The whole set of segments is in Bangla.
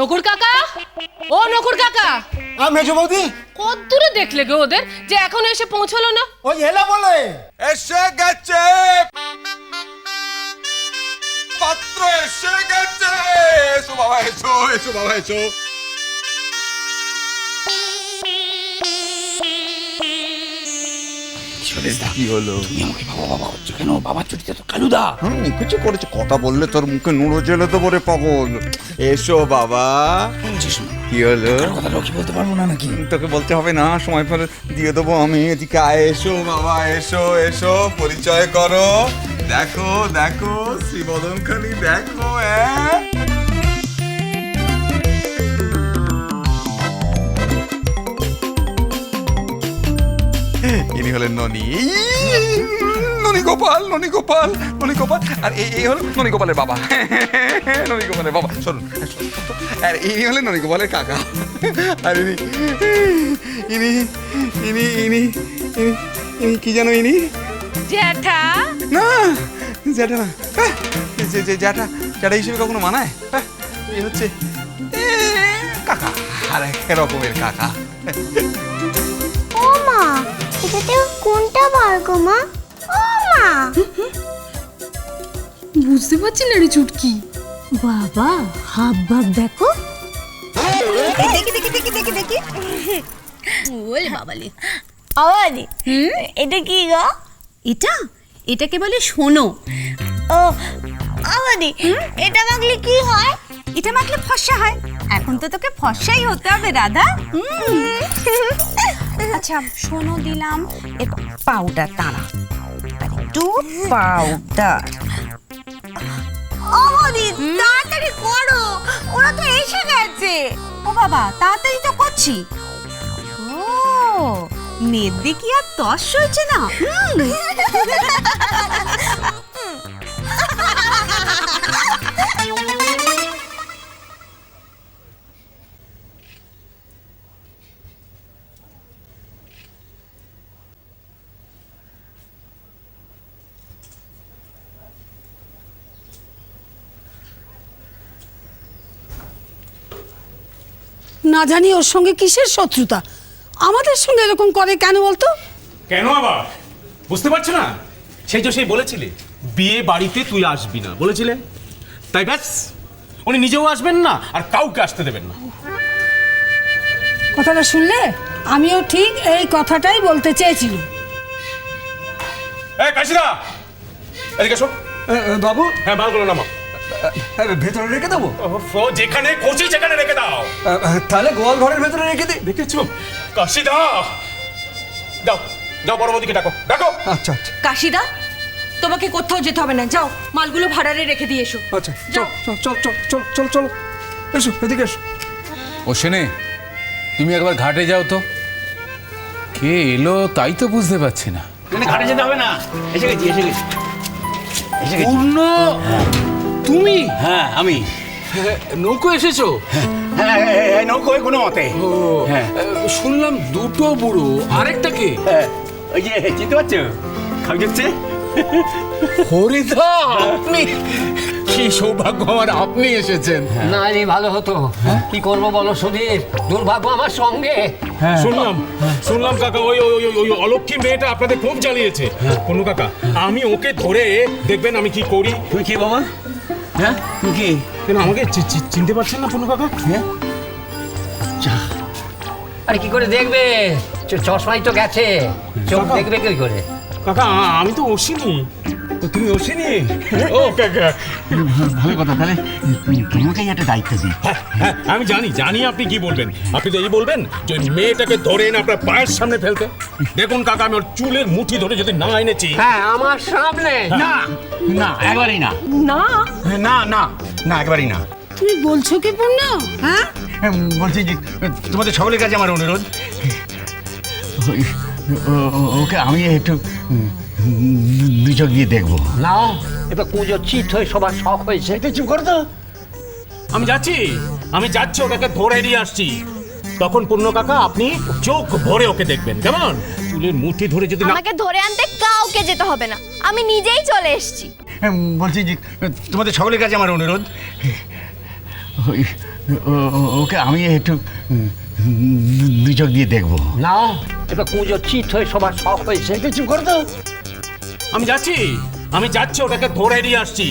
নকুর কাকা? ও নকুর কাকা। আ মেজো বৌদি। কত দূরে দেখলে গো ওদের যে এখনও এসে পৌঁছলো না। ওই এলা বলে। এসে গেছে। পাত্র এসে গেছে। এসো বাবা এসো এসো বাবা এসো। কি হলো? তুমি আমাকে বাবা বাবা কেন? বাবার চুটিতে তো কালুদা। হুম কিছু করেছে? কথা বললে তোর মুখে নুড়ো জেলে দেবো রে পাগল। এসো বাবা। কি হলো? কথাটা কি বলতে পারব না নাকি? তোকে বলতে হবে না সময় পরে দিয়ে দেবো আমি এদিকে। আয় এসো বাবা এসো এসো পরিচয় করো। দেখো দেখো শ্রীবদন খানি দেখো হ্যাঁ। ইনি হলেন ননি। ননি গোপাল ননি গোপাল ননি গোপাল। আর এই এই হলো ননি গোপালের বাবা। ননি গোপালের বাবা। শুনুন আর ইনি হলেন ননি গোপালের কাকা। আর ইনি ইনি ইনি ইনি ইনি ইনি কি জানো ইনি? জ্যাঠা। না জ্যাঠা না। হ্যাঁ, যে যে জ্যাঠা জ্যাঠা হিসেবে কখনো মানায়? হ্যাঁ, এই হচ্ছে কাকা। আর এক রকমের কাকা। ও মা এটাতে কোনটা মা? ও মা! বুঝতে পারছি না রে চুটকি। বাবা হাব ভাব দেখো। দেখি দেখি দেখি দেখি দেখি। বাবালে। এটা কি গো? এটা? এটাকে বলে শোনো। ও এটা মাগলে কি হয়? এটা মাখলে ফর্সা হয়। এখন তো তোকে ফর্সাই হতে হবে রাধা। আচ্ছা শোনো দিলাম। এরপর পাউডার দাঁড়া। একটু পাউডার আওয়াজি তাড়াতাড়ি করো। ওরা তো এসে গেছে। ও বাবা তাড়াতাড়ি তো করছি। ও মেয়ের দেখি আর তস হয়েছে না। না জানি ওর সঙ্গে কিসের শত্রুতা? আমাদের সঙ্গে এরকম করে কেন বলতো? কেন আবার? বুঝতে পারছ না? সেই তো সেই বলেছিলে বিয়ে বাড়িতে তুই আসবি না বলেছিলে? তাই ব্যাস উনি নিজেও আসবেন না আর কাউকে আসতে দেবেন না। কথাটা শুনলে? আমিও ঠিক এই কথাটাই বলতে চেয়েছিলাম এই কাশিদা এদিকে এসো। বাবু? হ্যাঁ মালগুলো নামা ভেতরে রেখে দেবো? ওফ, যেখানে খুশি সেখানে রেখে দাও। তাহলে গোয়াল ঘরের ভেতরে রেখে দিই দেখেছ কাশিদা! যাও যাও বড় বৌদিকে ডাকো। ডাকো! আচ্ছা আচ্ছা। কাশিদা তোমাকে কোথাও যেতে হবে না যাও মালগুলো ভাড়ারে রেখে দিয়ে এসো। আচ্ছা চল চল চল চল চল চল চল। এসো এদিকে এসো। ও সেনে তুমি একবার ঘাটে যাও তো। কে এলো তাই তো বুঝতে পারছি না। ঘাটে যেতে হবে না। এসে গেছি এসে গেছি। এসে গেছি। তুমি? হ্যাঁ আমি। নৌকো এসেছ? হ্যাঁ হ্যাঁ, হ্যাঁ, হ্যাঁ, নৌকোয় কোনো মতে। হ্যাঁ। শুনলাম দুটো বুড়ো আরেকটা কে? হ্যাঁ, ওই যে চিনতে পারছ? খাওয়া যাচ্ছে হরিদা আপনি! কি সৌভাগ্য আমার আপনি এসেছেন। হ্যাঁ। না এলে ভালো হতো। কি করব বলো সুধীর? দুর্ভাগ্য আমার সঙ্গে। শুনলাম শুনলাম কাকা ওই ওই ওই- অলক্ষী মেয়েটা আপনাদের খুব জ্বালিয়েছে কোনো কাকা আমি ওকে ধরে দেখবেন আমি কি করি। তুমি কি বাবা? হ্যাঁ? কি? কেন আমাকে চিনতে পারছেন না কোনো কাকা? হ্যাঁ? আরে কি করে দেখবে? চশমাই তো গেছে। চোখ দেখবে কি করে? কাকা আমি তো অসিনি তো তুমি অসিনি ও কাকা ভালো কথা তাহলে তোমাকেই একটা দায়িত্ব দিই। হ্যাঁ, হ্যাঁ, আমি জানি জানি আপনি কি বলবেন। আপনি তো এই বলবেন যে মেয়েটাকে ধরে এনে আপনার পায়ের সামনে ফেলতে। দেখুন কাকা আমি ওর চুলের মুঠি ধরে যদি না এনেছি। হ্যাঁ আমার সামনে? না না একবারই না। না? না না না একবারই না। তুমি বলছো কি পূর্ণ? হ্যাঁ? হ্যাঁ, বলছি যে তোমাদের সকলের কাছে আমার অনুরোধ। ওকে আমি একটু দু চোখ দিয়ে দেখব। নাও এবার পুজো চিট হয়ে সবার শখ হয়েছে। এটা চুপ করো তো। আমি যাচ্ছি আমি যাচ্ছি ওটাকে ধরে নিয়ে আসছি। তখন পূর্ণ কাকা আপনি চোখ ভরে ওকে দেখবেন কেমন? চুলের মুঠি ধরে যদি না আমাকে ধরে আনতে কাউকে যেতে হবে না। আমি নিজেই চলে এসেছি। হ্যাঁ, বলছি যে তোমাদের সকলের কাছে আমার অনুরোধ। ওই- ও- ও- ওকে আমি একটু উম, দু- দু চোখ দিয়ে দেখব। না এবার কুঁজো চিত হয়ে সবার শখ হয়েছে। কিছু করে দাও আমি যাচ্ছি। আমি যাচ্ছি ওটাকে ধরে নিয়ে আসছি।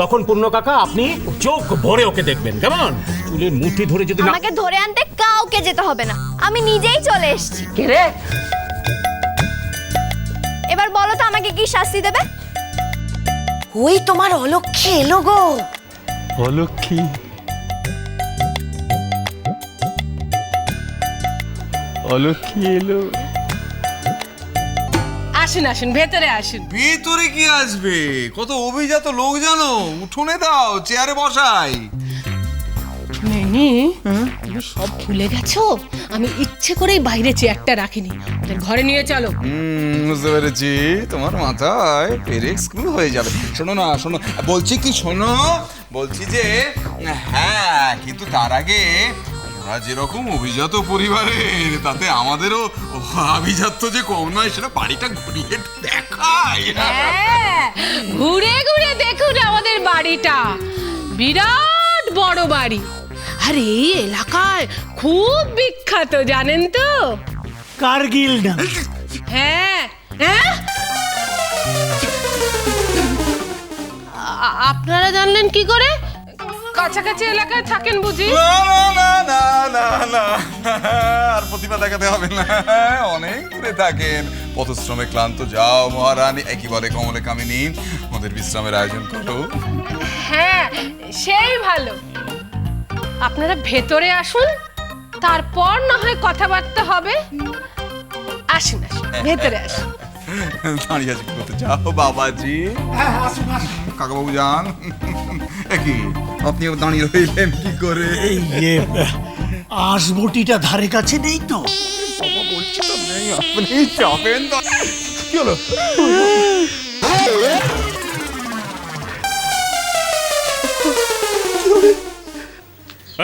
তখন পূর্ণ কাকা আপনি চোখ ভরে ওকে দেখবেন কেমন? চুলের মুঠি ধরে যদি না আমাকে ধরে আনতে কাউকে যেতে হবে না। আমি নিজেই চলে এসেছি। কে রে? এবার বলো তো আমাকে কি শাস্তি দেবে? ওই তোমার অলক্ষে এলো গো। অলক্ষী? অলক্ষী এলো। আসুন আসুন ভেতরে আসুন। ভেতরে কি আসবে? কত অভিজাত লোক জানো। উঠোনে দাও চেয়ারে বসাই। নেনি তুমি সব ভুলে গেছো? আমি ইচ্ছে করেই বাইরে চেয়ারটা রাখিনি। ওদের ঘরে নিয়ে চলো। বুঝতে পেরেছি। তোমার মাথায় পেরেক স্ক্রু হয়ে যাবে। শোনো না শোনো। বলছি কি শোনো? বলছি যে হ্যাঁ কিন্তু তার আগে ওরা যেরকম অভিজাত পরিবারের তাতে আমাদেরও আভিজাত্য যে কম নয় সেটা বাড়িটা ঘুরিয়ে দেখায়। হ্যাঁ, ঘুরে ঘুরে দেখুন আমাদের বাড়িটা। বিরাট বড় বাড়ি। আর এই এলাকায় খুব বিখ্যাত জানেন তো? কার্গিল না। হ্যাঁ হ্যাঁ? আপনারা জানলেন কি করে? কাছাকাছি এলাকায় থাকেন বুঝি? না না না না আর প্রতিভা দেখাতে হবে না। অনেক দূরে থাকেন। পথশ্রমে ক্লান্ত। যাও মহারানী একই বলে কমলে কামিনী ওদের বিশ্রামের আয়োজন করো। হ্যাঁ সেই ভালো। আপনারা ভেতরে আসুন তারপর না হয় কথাবার্তা হবে। আসুন আসুন ভেতরে আসুন। দাঁড়িয়ে আছে যাও বাবাজি। কাকাবাবু যান। একই আপনি দাঁড়িয়ে রইলেন কি করে? ইয়ে আসবটিটা ধারে কাছে নেই তো। বাবা বলছি তো নেই আপনি যাবেন কি হলো?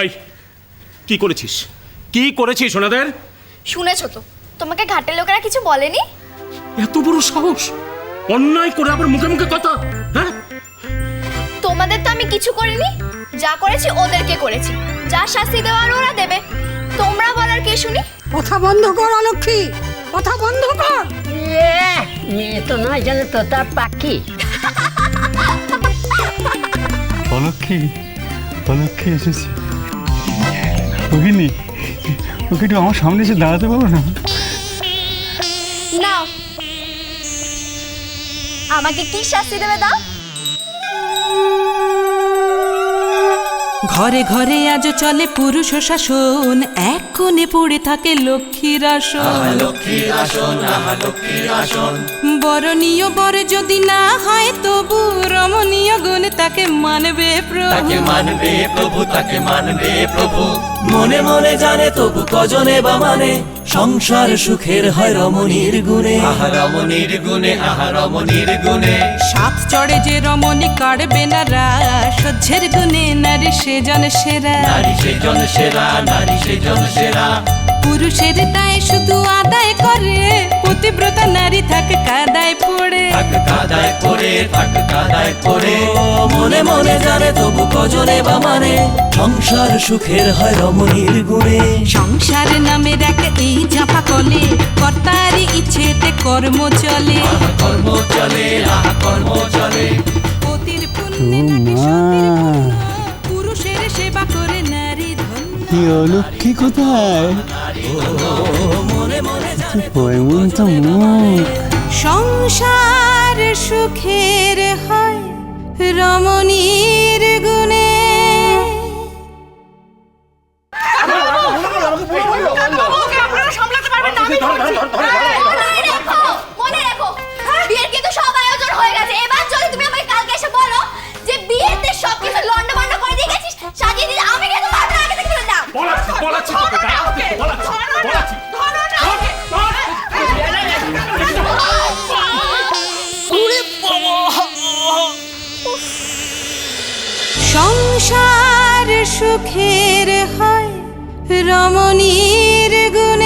এই কি করেছিস? কি করেছিস সোনাদের? শুনেছো তো তোমাকে ঘাটের লোকেরা কিছু বলেনি? এত বড় সাহস। অন্যায় করে আবার মুখে মুখে কথা তোমাদের তো আমি কিছু করিনি। যা করেছি ওদেরকে করেছি। যা শাস্তি দেওয়ার ওরা দেবে। তোমরা বলার কে শুনি? কথা বন্ধ কর অলক্ষী। কথা বন্ধ কর। মেয়ে তো নয় জানে তো তার পাখি। অলক্ষী অলক্ষী এসেছে। রোহিণী ওকে একটু আমার সামনে এসে দাঁড়াতে পারো না। নাও। আমাকে কি শাস্তি দেবে দাও? ঘরে ঘরে আজ চলে পুরুষ শাসন। এক কোণে পড়ে থাকে লক্ষ্মীর আসন। বরণীয় বর যদি না হয় তবু রমণীয় গুণ তাকে মানবে প্রভু। মানবে প্রভু তাকে মানবে প্রভু। মনে মনে জানে তবু কজনে বা মানে। সংসার সুখের হয় রমণীর গুণে। আহা রমণীর গুণে আহা রমণীর গুণে। সাত চড়ে যে রমণী কাড়বে না সহ্যের গুণে নারী সেজন সেরা। নারী সেজন সেরা নারী সেজন সেরা। পুরুষের তাই শুধু কাদায় করে থাক কাদায় করে মনে মনে জানে তবু কজনে বা মানে। সংসার সুখের হয় রমণীর গুণে। সংসার নামে দেখ এই চাপা কলে। কর্তারি ইচ্ছেতে কর্ম চলে। কর্ম চলে আহা কর্ম চলে। পতির পুরুষের সেবা করে নারী অলক্ষী কোথায়? মনে মনে জানে মুখ সংসার সুখের হয় রমণীর গুণে। মনে রেখো মনে রেখো বিয়ের কিন্তু সব আয়োজন হয়ে গেছে সংসার সুখের হয়। রমণীর গুণ